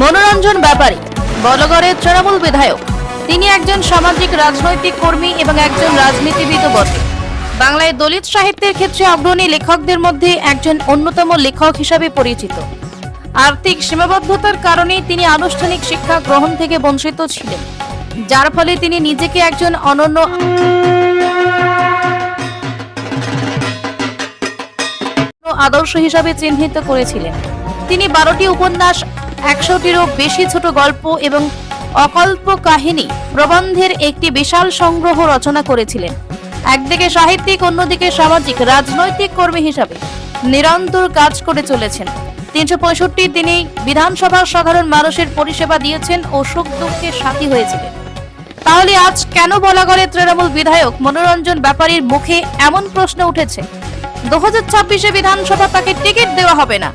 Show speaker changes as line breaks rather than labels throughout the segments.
মনোরঞ্জন ব্যাপারী বলগড়ের তৃণমূল বিধায়ক। তিনি একজন সামাজিক রাজনৈতিক কর্মী এবং একজন রাজনীতিবিদ বটে। বাংলায় দলিত সাহিত্যের ক্ষেত্রে অগ্রণী লেখকদের মধ্যে একজন অন্যতম লেখক হিসাবে পরিচিত। আর্থিক সীমাবদ্ধতার কারণে তিনি আনুষ্ঠানিক শিক্ষা গ্রহণ থেকে বঞ্চিত ছিলেন, যার ফলে তিনি নিজেকে একজন অনন্য আদর্শ হিসাবে চিহ্নিত করেছিলেন। তিনি বারোটি উপন্যাস একশোটিরও বেশি ছোট গল্প এবং অকল্প কাহিনী প্রবন্ধের একটি বিশাল সংগ্রহ রচনা করেছিলেন। একদিকে সাহিত্যিক, অন্যদিকে সামাজিক, রাজনৈতিক কর্মী হিসাবে নিরন্তর কাজ করে চলেছেন। তিনশো পঁয়ষট্টি দিনে বিধানসভার সাধারণ মানুষের পরিষেবা দিয়েছেন ও সুখ দুঃখের সাথী হয়েছিলেন। তাহলে আজ কেন বলাগড়ের তৃণমূল বিধায়ক মনোরঞ্জন ব্যাপারীর মুখে এমন প্রশ্ন উঠেছে? দু হাজার ছাব্বিশে বিধানসভা তাকে টিকিট দেওয়া হবে না।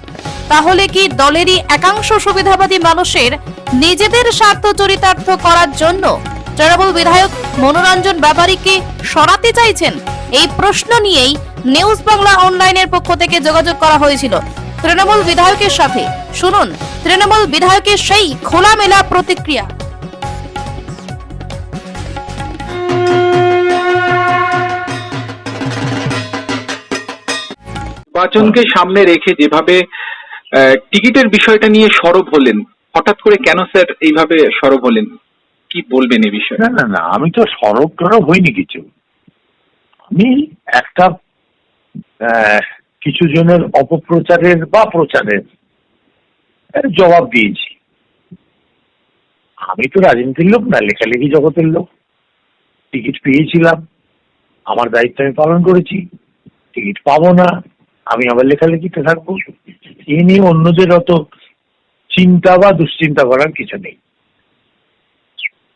তাহলে কি দলেরই একাংশ সুবিধাবাদী মানুষের নিজেদের স্বার্থ চরিতার্থ করার জন্য তৃণমূল বিধায়ক মনোরঞ্জন ব্যাপারীকে সরাতে চাইছেন? এই প্রশ্ন নিয়েই নিউজ বাংলা অনলাইনের পক্ষ থেকে যোগাযোগ করা হয়েছিল তৃণমূল বিধায়কের সাথে। শুনুন, তৃণমূল বিধায়কের সেই খোলামেলা প্রতিক্রিয়া।
নির্বাচনকে সামনে রেখে যেভাবে টিকিটের বিষয়টা নিয়ে সরব হলেন। হঠাৎ করে কেন স্যার এইভাবে সরব হলেন? কি বলবেন এই বিষয়ে?
না না না, আমি তো সরব টরব হইনি কিছু। আমি একটা কিছু জনের অপপ্রচারের বা প্রচারের জবাব দিয়েছি। আমি তো রাজনীতির লোক না, লেখালেখি জগতের লোক। টিকিট পেয়েছিলাম, আমার দায়িত্ব আমি পালন করেছি। টিকিট পাবো না, আমি আবার লেখালেখিতে থাকব। এ নিয়ে অন্যদের অত চিন্তা বা দুশ্চিন্তা করার কিছু নেই।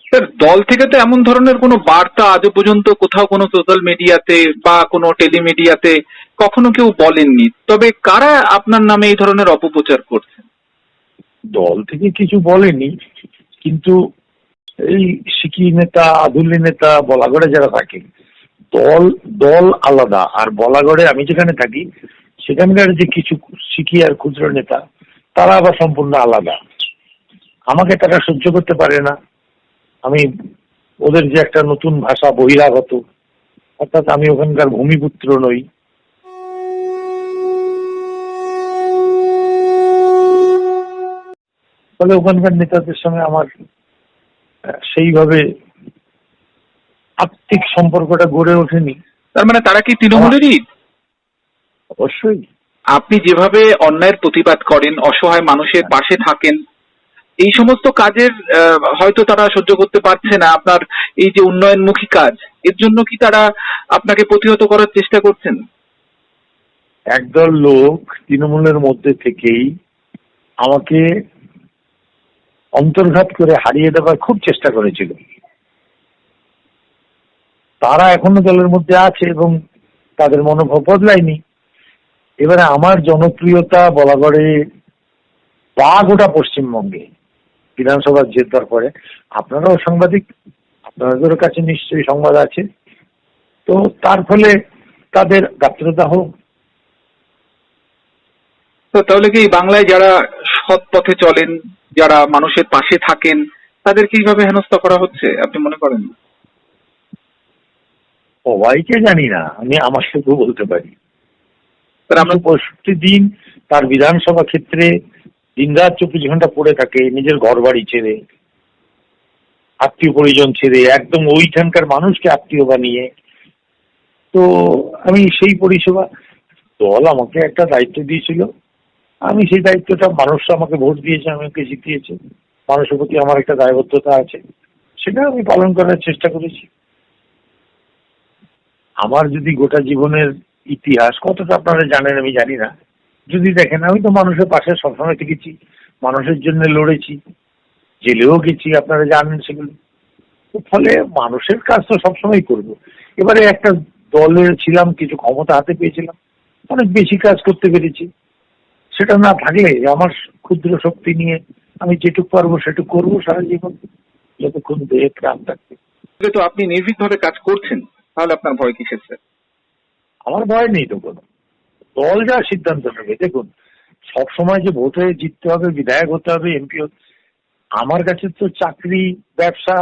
স্যার দল থেকে তো এমন ধরনের কোনো বার্তা আজও পর্যন্ত কোথাও কোনো সোশ্যাল মিডিয়াতে বা কোনো টেলিমিডিয়াতে কখনো কেউ বলেননি। তবে কারা আপনার নামে এই ধরনের অপপ্রচার করছে?
দল থেকে কিছু বলেনি কিন্তু এই সিকি নেতা আদুল্লি নেতা বলাগড়ে যারা থাকে দল দল আলাদা। আর বলাগড়ে আমি যেখানে থাকি সেখানকার যে কিছু সিকি আর খুচরো নেতা, তারা আবার সম্পূর্ণ আলাদা। আমাকে তারা সহ্য করতে পারে না। আমি ওদের যে একটা নতুন ভাষা বহিরাগত, অর্থাৎ আমি ওখানকার ভূমিপুত্র নই। ফলে ওখানকার নেতাদের সঙ্গে আমার সেইভাবে আত্মিক সম্পর্কটা গড়ে ওঠেনি।
তার মানে তারা কি তৃণমূলেরই?
অবশ্যই।
আপনি যেভাবে অন্যায়ের প্রতিবাদ করেন অসহায় মানুষের পাশে থাকেন এই সমস্ত কাজের হয়তো তারা সহ্য করতে পারছে না। আপনার এই যে উন্নয়নমুখী কাজ এর জন্য কি তারা আপনাকে প্রতিহত করার চেষ্টা করছেন?
একদল লোক তৃণমূলের মধ্যে থেকেই আমাকে অন্তর্ঘাত করে হারিয়ে দেওয়ার খুব চেষ্টা করেছিল। তারা এখনও দলের মধ্যে আছে এবং তাদের মনোভাব বদলায়নি। এবারে আমার জনপ্রিয়তা বলাগড়ে বা গোটা পশ্চিমবঙ্গে বিধানসভার জেতার পরে আপনারাও সাংবাদিক আপনাদের কাছে নিশ্চয়ই সংবাদ আছে। তো তার ফলে তাদের গাত্রতা হোক।
তো তাহলে কি বাংলায় যারা সৎ পথে চলেন যারা মানুষের পাশে থাকেন তাদেরকে কীভাবে হেনস্থা করা হচ্ছে আপনি মনে করেন?
সবাইকে জানি না আমি আমার শুধু বলতে পারি।
স্যার আমরা
পঁয়ষট্টি দিন তার বিধানসভা ক্ষেত্রে দিনরাত চব্বিশ ঘণ্টা পড়ে থাকে, নিজের ঘর বাড়ি ছেড়ে, আত্মীয় পরিজন ছেড়ে, একদম ওইখানকার মানুষকে আত্মীয় বানিয়ে। তো আমি সেই পরিষেবা, দল আমাকে একটা দায়িত্ব দিয়েছিল। আমি সেই দায়িত্বটা, মানুষ আমাকে ভোট দিয়েছে আমাকে জিতিয়েছে। মানুষের প্রতি আমার একটা দায়বদ্ধতা আছে। সেটা আমি পালন করার চেষ্টা করেছি। আমার যদি গোটা জীবনের ইতিহাস, কতটা আপনারা জানেন আমি জানি না। যদি দেখেন, আমি তো মানুষের পাশে সবসময় থেকেছি। মানুষের জন্য লড়েছি, জেলেও গেছি, আপনারা জানেন সেগুলো। ফলে মানুষের কাজ তো সবসময় করব। এবারে একটা দলে ছিলাম, কিছু ক্ষমতা হাতে পেয়েছিলাম। অনেক বেশি কাজ করতে পেরেছি। সেটা না থাকলে, আমার ক্ষুদ্র শক্তি নিয়ে আমি যেটুকু পারব, সেটুকু করব সারা জীবন। যতক্ষণ দেহে প্রাণ থাকবে।
তো আপনি নির্ভীকভাবে কাজ করছেন, তাহলে আপনার ভয় কিসের স্যার?
আমার ভয় নেই তো কোনো। দল যা সিদ্ধান্ত নেবে দেখুন সব সময় যে ভোটে জিততে হবে বিধায়ক হতে হবে এমপি আমার কাছে তো চাকরি ব্যবসা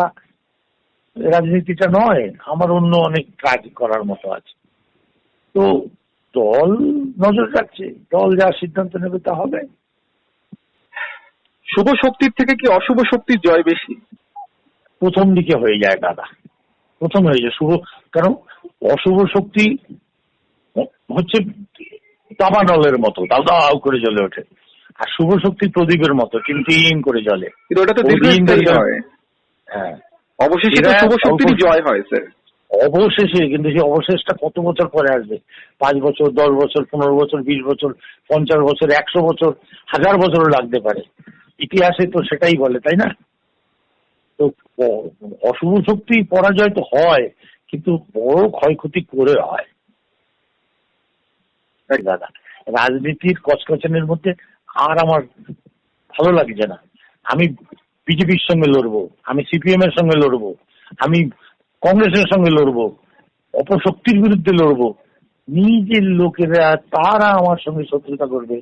রাজনীতিটা নয় আমার অন্য অনেক কাজ করার মতো আছে। তো দল নজর রাখছে দল যা সিদ্ধান্ত নেবে তা হবে।
শুভ শক্তির থেকে কি অশুভ শক্তির জয় বেশি?
প্রথম দিকে হয়ে যায় দাদা প্রথম হয়ে যায় শুভ কারণ অশুভ শক্তি হচ্ছে দাবানলের মতো দাও দাও করে জ্বলে ওঠে। আর শুভ শক্তি প্রদীপের মতো টিম করে জ্বলে।
কিন্তু ওটা তো দীর্ঘস্থায়ী হয়।
হ্যাঁ।
অবশেষে তো শুভ শক্তিরই
অল্প-
জয় হয় স্যার।
অবশেষে কিন্তু সেই অবশেষটা কত বছর পরে আসবে? পাঁচ বছর দশ বছর পনেরো বছর বিশ বছর পঞ্চাশ বছর একশো বছর হাজার বছরও লাগতে পারে। ইতিহাসে তো সেটাই বলে তাই না? তো অশুভ শক্তি পরাজয় তো হয় কিন্তু বড় ক্ষয়ক্ষতি করে হয়। দাদা। রাজনীতির কচকচানের মধ্যে আর আমার ভালো লাগছে না। আমি বিজেপির সঙ্গে লড়বো, আমি সিপিএম এর সঙ্গে লড়বো, আমি কংগ্রেসের সঙ্গে লড়বো, অপশক্তির বিরুদ্ধে লড়বো। নিজের লোকেরা, তারা আমার সঙ্গে শত্রুতা করবে,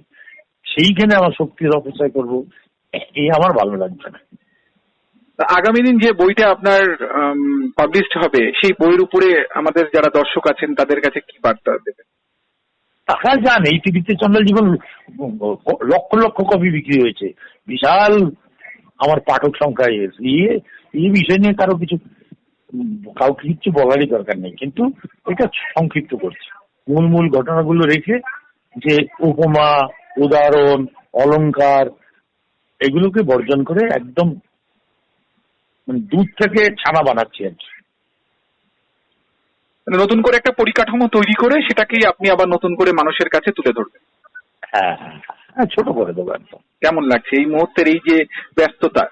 সেইখানে আমার শক্তির অপচয় করব এই আমার ভালো লাগছে না।
আগামী দিন যে বইটা আপনার পাবলিশড হবে, সেই বইয়ের উপরে আমাদের যারা দর্শক আছেন, তাদের কাছে কি বার্তা দেবেন?
তারা জানে এই টিভিতে চন্দ্র জীবন, লক্ষ লক্ষ কপি বিক্রি হয়েছে। বিশাল আমার পাঠক সংখ্যা এর- ইয়ে এই বিষয় নিয়ে কারও কিছু, কাউকে কিছু বলারই দরকার নেই। কিন্তু এটা সংক্ষিপ্ত করছে। মূল মূল ঘটনাগুলো রেখে যে উপমা, উদাহরণ, অলংকার, এগুলোকে বর্জন করে একদম মানে দুধ থেকে ছানা বানাচ্ছি আর কি।
মানে নতুন করে একটা পরিকাঠামো তৈরি করে সেটাকেই আপনি আবার নতুন করে মানুষের কাছে তুলে ধরবেন।
হ্যাঁ হ্যাঁ হ্যাঁ ছোট করে দেবো একদম।
কেমন লাগছে এই মুহূর্তের এই যে ব্যস্ততা?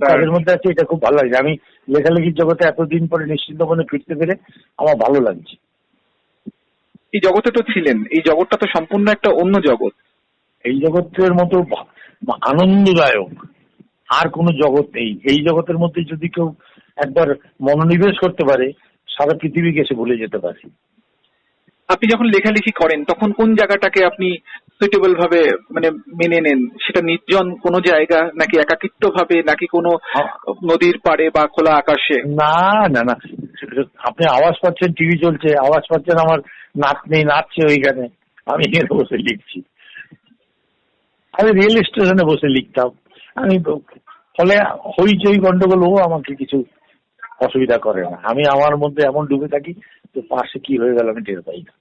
কাজের মধ্যে আছে এটা খুব ভালো লাগছে। আমি লেখালেখির জগতে এতদিন পরে নিশ্চিন্ত মনে ফিরতে পেরে আমার ভালো লাগছে।
এই জগতে তো ছিলেন এই জগৎটা তো সম্পূর্ণ একটা অন্য জগৎ।
এই জগতের মতো আনন্দদায়ক আর কোনো জগৎ নেই। এই জগতের মধ্যে যদি কেউ একবার মনোনিবেশ করতে পারে সারা পৃথিবীকে সে ভুলে যেতে পারি।
আপনি যখন লেখালেখি করেন তখন কোন জায়গাটাকে আপনি সুইটেবল ভাবে মানে মেনে নেন? সেটা নির্জন কোনো জায়গা নাকি একাকিত্ব ভাবে নাকি কোনো। নদীর পাড়ে বা খোলা আকাশে?
না না না। আপনি আওয়াজ পাচ্ছেন টিভি চলছে আওয়াজ পাচ্ছেন আমার নাতনি নাচছে ওইখানে। আমি এখানে বসে লিখছি। আমি রেল স্টেশনে বসে লিখতাম। আমি ফলে হইচই গন্ডগোল ও আমাকে কিছু অসুবিধা করে না। আমি আমার মধ্যে এমন ডুবে থাকি যে পাশে কি হয়ে গেল আমি টের পাই না।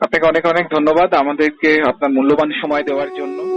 আপনাকে অনেক অনেক ধন্যবাদ আমাদেরকে আপনার মূল্যবান সময় দেওয়ার জন্য।